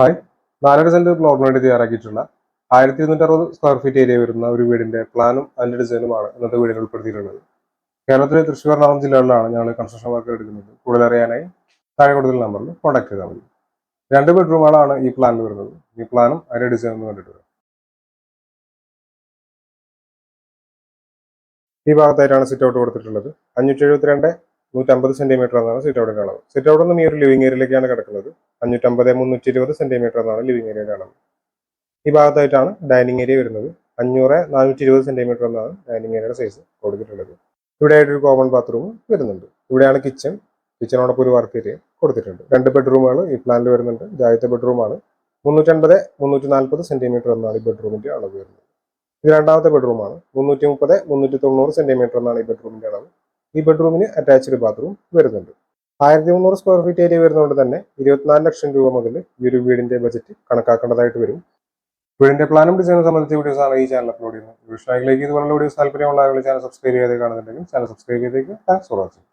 Hi. നാലര saint plot വേണ്ടി തയ്യാറാക്കിയിട്ടുള്ള ആയിരത്തി ഇരുന്നൂറ്റി അറുപത് സ്ക്വയർ ഫീറ്റ് ഏരിയ വരുന്ന ഒരു വീടിന്റെ പ്ലാനും അതിന്റെ ഡിസൈനുമാണ് ഇന്നത്തെ വീടിൽ ഉൾപ്പെടുത്തിയിട്ടുള്ളത്. കേരളത്തിലെ തൃശ്ശൂർ എറണാകുളം ജില്ലകളിലാണ് ഞങ്ങൾ കൺസ്ട്രക്ഷൻ വർക്ക് എടുക്കുന്നത്. കൂടുതൽ അറിയാനായി താഴെ കൊടുത്തുള്ള നമ്പറിൽ കോൺടാക്ട് ചെയ്താൽ മതി. രണ്ട് ബെഡ്റൂമുകളാണ് ഈ പ്ലാനിൽ വരുന്നത്. ഈ പ്ലാനും അതിന്റെ ഡിസൈനും കണ്ടിട്ട് ഈ ഭാഗത്തായിട്ടാണ് സിറ്റ് ഔട്ട് കൊടുത്തിട്ടുള്ളത്. അഞ്ഞൂറ്റി എഴുപത്തിരണ്ട് നൂറ്റമ്പത് സെന്റിമീറ്റർ എന്നാണ് സിറ്റ് ഔട്ടിന്റെ അളവ് സിറ്റ് ഔട്ട് നിന്നും ഈ ഒരു ലിവിംഗ് ഏരിയയിലേക്കാണ് കിടക്കുന്നത്. അഞ്ഞൂറ്റമ്പത് മുന്നൂറ്റി ഇരുപത് സെന്റിമീറ്റർ എന്നാണ് ലിവിംഗ് ഏരിയയുടെ അളവ്. ഈ ഭാഗത്തായിട്ടാണ് ഡൈനിങ് ഏരിയ വരുന്നത്. അഞ്ഞൂറ് നാനൂറ്റി ഇരുപത് സെന്റിമീറ്റർ എന്നാണ് ഡൈനിങ് ഏരിയയുടെ സൈസ് കൊടുത്തിട്ടുള്ളത്. ഇവിടെ ആയിട്ടൊരു കോമൺ ബാത്റൂം വരുന്നുണ്ട്. ഇവിടെയാണ് കിച്ചൺ കിച്ചണോടൊപ്പം ഒരു വർക്ക് ഏരിയ കൊടുത്തിട്ടുണ്ട്. രണ്ട് ബെഡ്റൂമുകൾ ഈ പ്ലാനിൽ വരുന്നുണ്ട്. ആദ്യത്തെ ബെഡ്റൂമാണ് മുന്നൂറ്റൻപത് മുന്നൂറ്റി നാൽപ്പത് സെന്റിമീറ്റർ എന്നാണ് ഈ ബെഡ്റൂമിന്റെ അളവ് വരുന്നത്. ഇത് രണ്ടാമത്തെ ബെഡ്റൂമാണ് മുന്നൂറ്റി മുപ്പത് മുന്നൂറ്റി തൊണ്ണൂറ് സെന്റിമീറ്റർ എന്നാണ് ഈ ബെഡ്റൂമിന്റെ അളവ്. ഈ ബെഡ്റൂമിന് അറ്റാച്ച്ഡ് ബാത്റൂം വരുന്നുണ്ട്. ആയിരത്തി മുന്നൂറ് സ്ക്വയർ ഫീറ്റ് ഏരിയ വരുന്നതുകൊണ്ട് തന്നെ ഇരുപത്തിനാല് ലക്ഷം രൂപ മുതൽ ഈ ഒരു വീടിന്റെ ബജറ്റ് കണക്കാക്കേണ്ടതായിട്ട് വരും. വീടിന്റെ പ്ലാനും ഡിസൈനും സംബന്ധിച്ച വീഡിയോസ് ആണ് ഈ ചാനൽ അപ്ലോഡ് ചെയ്യുന്നത്. വിഷയങ്ങളിലേക്ക് ഇതുപോലുള്ള വീഡിയോസ് താല്പര്യമുള്ള ആളുകൾ ചാനൽ സബ്സ്ക്രൈബ് ചെയ്ത് കാണുന്നുണ്ടെങ്കിൽ ചാനൽ സബ്സ്ക്രൈബ് ചെയ്തേക്ക്. Thanks for watching